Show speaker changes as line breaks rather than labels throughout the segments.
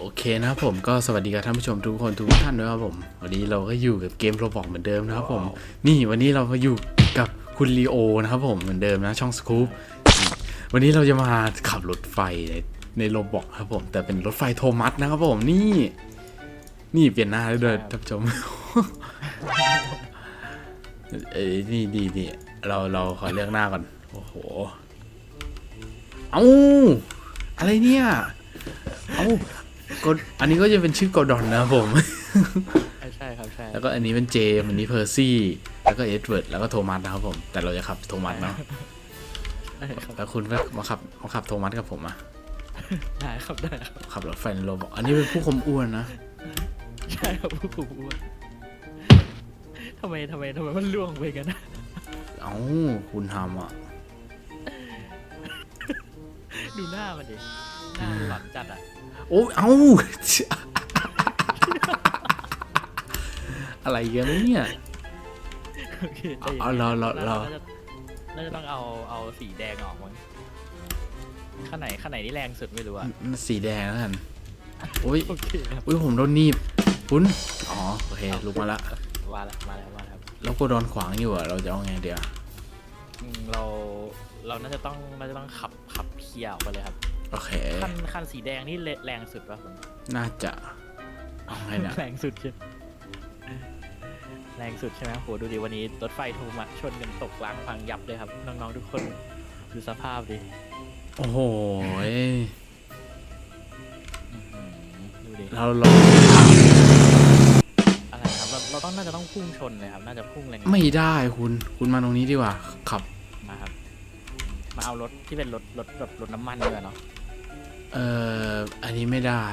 โอเคนะครับผมก็สวัสดีกับท่านผู้ชมทุกคนทุกท่านด้วยครับผม วันนี้เราก็อยู่กับเกมโรบอกเหมือนเดิมนะครับผม นี่วันนี้เราก็อยู่กับคุณลีโอนะครับผมเหมือนเดิมนะช่องสกู๊ปวันนี้เราจะมาขับรถไฟในในโรบอกครับผม แต่เป็นรถไฟโทมัสนะครับผมนี่ นี่เปลี่ยนหน้าแล้วด้วยท่านผู้ชมเอ้ยนี่ดีดีเราเราขอเลือกหน้าก่อนโอ้โหเอาอะไรเนี่ยเอา กดอันนี้ก็จะเป็นชื่อกอดอนนะครับผม
ใช่ใช่ครับใช่
แล้วก็อันนี้เป็นเจมอันนี้เพอร์ซี่ แล้วก็เอ็ดเวิร์ด แล้วก็โทมัสนะครับผม แต่เราจะขับโทมัสเนาะ
ใช่ครับ
แล้วคุณก็มาขับมาขับโทมัสกับผมอะ
ได้ครับได้ครับ
ขับรถไฟในโรบอกอันนี้เป็นผู้คมอ้วนนะ
ใช่ครับผู้คุมอ้วนทำไมทำไมทำไมมันล่วงไปกันนะ
เอ้าคุณทำอะ
ดูหน้ามันดิ หน้ามันหลอนจัดอะ
โอ้เอ้า อะไรกันเนี่ย
โอเคใจย็น
เอาเราเราเรา
น่จะน่าจะต้องเอาเอาสีแดงออกมั้งข้างไหนข้างไหนที่แรงสุดไม่รู้อะ
สีแดงแล้วกันโอ้ย
โอเคครับ
อุ้ยผมโดนหนีบคุณอ๋อ โอเคลุกมาละ
มาแล้วมาแล้วมาแล้วครับ
แล้วก็โดนขวางอยู่อะเราจะเอาไงเดียว
อืมเราเราน่าจะต้องน่าจะต้องขับขับเคลียร์ออกไปเลยครับ
โอเค
คันคันสีแดงนี่แรงสุดป่ะคุณ
น่าจะเอาไงเนี่ย
แรงสุดใช่แรงสุดใช่ไหมโหดูดิวันนี้รถไฟโทรมาชนกันตกล้างพังยับเลยครับ น้องๆทุกคนดูสภาพดิ
โอ้โหย
อื้อหือดูดิ
เราเรา
อะไรครับเราเราต้องน่าจะต้องพุ่งชนเลยครับ น่าจะพุ่งแรง
ไม่ได้คุณ คุณมาตรงนี้ดีกว่าขับ
ๆมาครับ มาเอารถที่เป็นรถรถแบบรถน้ำมันเลยเนาะ
เอ่ออันนี้ไม่ได้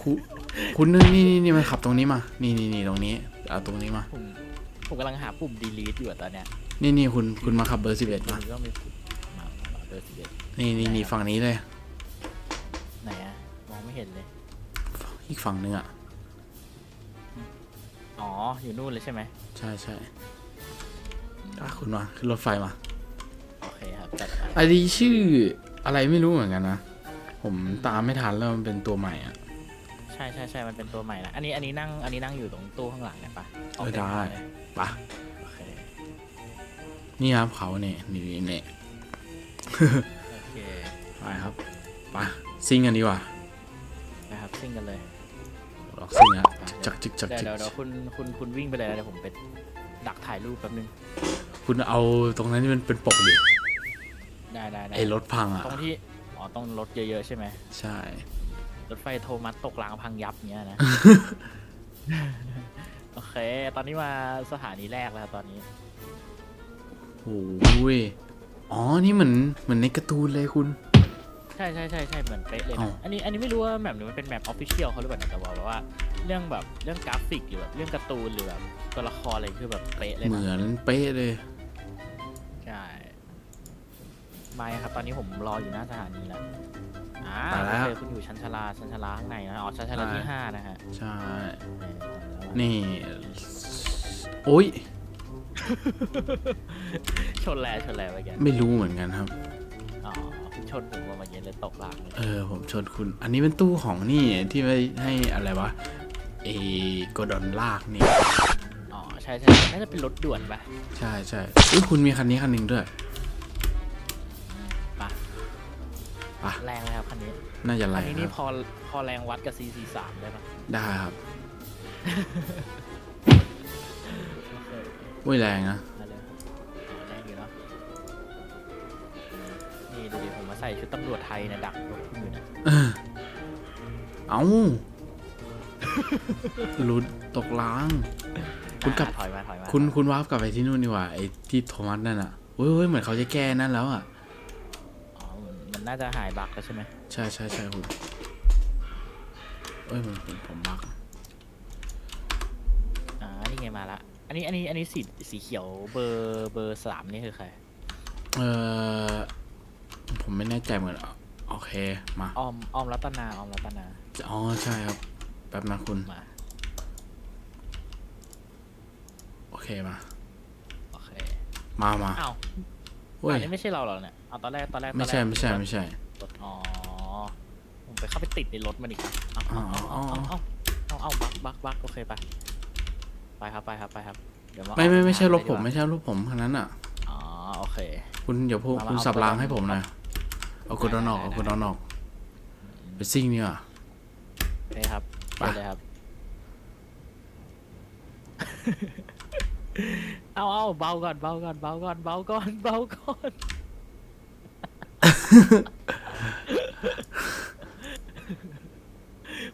คุณคุณนี่นี่นี่นี่มาขับตรงนี้มา นี่นี่นี่ตรงนี้เอาตรงนี้มา
ผมผมกำลังหาปุ่ม delete อยู่อะตอนเนี้ย
นี่นี่คุณคุณมาขับเบอร์สิบเอ็ดมา
มันก็มีปุ่มมามาเบอร์สิบเอ็ด
นี่นี่นี่ฝั่งนี้เลย
ไหนอะมองไม่เห็นเลย
อีกฝั่งหนึงอะ
อ๋อ อยู่นู่นเลยใช่ไหม
ใช่ใช่อะคุณมาขึ้นรถไฟมา
โอเคครับจัดไป
อันนี้ชื่อ อะไรไม่รู้เหมือนกันนะ ผมตามไม่ทันแล้วมันเป็นตัวใหม่อะ
ใช่ใช่ใช่มันเป็นตัวใหม่ละอันนี้อันนี้นั่งอันนี้นั่งอยู่ตรงตู้ข้างหลังเนี่ยปะ
เออได้
เลย
ปะ
โอเค
นี่ครับเขาเนี่ยนี่นี่เนี่ย
โอเค
ไปครับไปซิ่งกันดีกว่า
นะครับซิ่งกันเลย
ลองซิ่งนะจักจึกจัก
เดี๋ยว
จึก
เดี๋ยวเดี๋ยวคุณคุณคุณวิ่งไปเลยนะเดี๋ยวผมไปดักถ่ายรูปแป๊บนึง
คุณเอาตรงนั้นที่มันเป็นปกดิ
ได้ได้ได้
ไอ้รถพังอะ
ตรงที่อ๋อต้องรถเยอะๆใช่ไหม
ใช่
รถไฟโทมัสตกรางพังยับเงี้ยนะ โอเค ตอนนี้มาสถานีแรกแล้วครับตอนนี้
โอ้ยอ๋อ นี่เหมือนเหมือนในการ์ตูนเลยคุณ
ใช่ใช่ใช่ใช่เหมือนเป๊ะเลย
อ้า
นะ
ว
อันนี้อันนี้ไม่รู้ว่าแมปนี้มันเป็นแมปออฟฟิเชียลเขาหรือเปล่านะแต่ว่าแบบว่า เรื่องแบบเรื่องกราฟิกหรือแบบเรื่องการ์ตูนหรือแบบตัวละครอะไรคือแบบเป๊ะเลย
เห
นะ
มือนเป๊ะเลย
มาครับ ตอนนี้ผมรออยู่หน้าสถานีแล้วอ่า
ไปแล้ว
โอเคคุณอยู่ชั้นชาลาชั้นชาลาข้างในนะอ๋อชั้นชาลาที่
ใช่
ห้านะฮะ
ใช่
เออ
นี่ โอ้ย
ชนแลชนแลไปแก
ไม่รู้เหมือนกันครับ
อ๋อคุณชนผมมาเมื่อกี้เลยตกรางเลย
เออ ผมชนคุณ อันนี้เป็นตู้ของนี่ที่ไว้ให้อะไรวะเอโกดอนลากนี่
อ๋อใช่ใช่น่าจะเป็นรถด่วนปะ
ใช่ใช่อุ้ยคุณมีคันนี้คันหนึ่งด้วย ไป
แรงเลยครับคันนี้
น่าจะไร
คันนี้
ค
นี่
รับ
พอพอแรงวัดกับ CC3 ได้ปะ
ได้ครับ
โอเค
อุ้ยแรงนะ
มาเลยอ๋อแรงอยู่เนาะนี่ดูดิผมมาใส่ชุดตำรวจไทยเนะดักรถคุณอยู่เนะ
เออเอ้าหลุดตกล้าง คุณกลับ
ถอยมาถอยมา
คุณคุณวาร์ปกลับไปที่นู่นดีกว่าไอ้ที่โทมัสนั่นอะเว้ยเว้ยเหมือนเขาจะแก้นั่นแล้วอะ
อ๋อมั นมันน่าจะหายบั๊กแล้วใช่ไหม
ใช่ใช่ใช่คุณเอ้ยมันผมผมบัก
อ่านี่ไงมาละ อันนี้อันนี้อันนี้สีสีเขียวเบอร์เบอร์สามนี่คือใคร
เออผมไม่แน่ใจเหมือนโอเคมา
ออมออมรัตนาออมรัตนา
อ๋อใช่ครับแป๊บนะคุณ
มา
โอเคมา
โอเค
มามา
อ้าว
เว้ย
อันนี้ไม่ใช่เราเหรอเนี่ย เอาตอนแรกตอนแรกตอนแรก
ไม่ใช่ไม่ใช่ไม่ใช่
รถอ๋อผมไปเข้าไปติดในรถมันอีกครับเอาเอาเอาเอาเอาเอาเอาบักบักบักโอเคไปไปครับไปครับไปครับเดี๋ยวา
ไม่ไม่ไม่ใช่
ออก
รถผม
ดีกว่า
ไม่ใช่รถผมคันนั้นอะ
อ๋อโอเค
คุณอย่าพูด
มามา
คุณ
เอา
สับ
ตัว
ราง
นั้น
ให้ผมหน่อยเอาคุณเอานอก
ได้
เอา
ได้
คุณเอานอกไปซิ่งเนี่ย
โอเคครับ
ไป
ไป เลยครับ เอาเอาเบาก่อนเบาก่อนเบาก่อนเบาก่อนเบาก่อน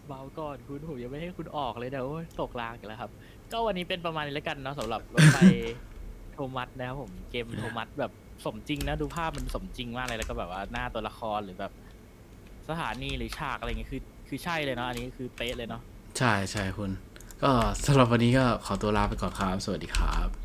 เบาก่อนคุณผมยังไม่ให้คุณออกเลยนะโอ้ยตกรางอีกแล้วครับ ก็วันนี้เป็นประมาณนี้แล้วกันเนาะสำหรับรถไฟโทมัสนะครับผมเกมโทมัสแบบสมจริงนะดูภาพมันสมจริงมากเลยแล้วก็แบบว่าหน้าตัวละครหรือแบบ สถานีหรือฉากอะไรเงี้ยคือ คือใช่เลยเนาะอันนี้คือเป๊ะเลยเนาะ
ใช่ใช่คุณ ก็สำหรับวันนี้ก็ขอตัวลาไปก่อนครับ สวัสดีครับ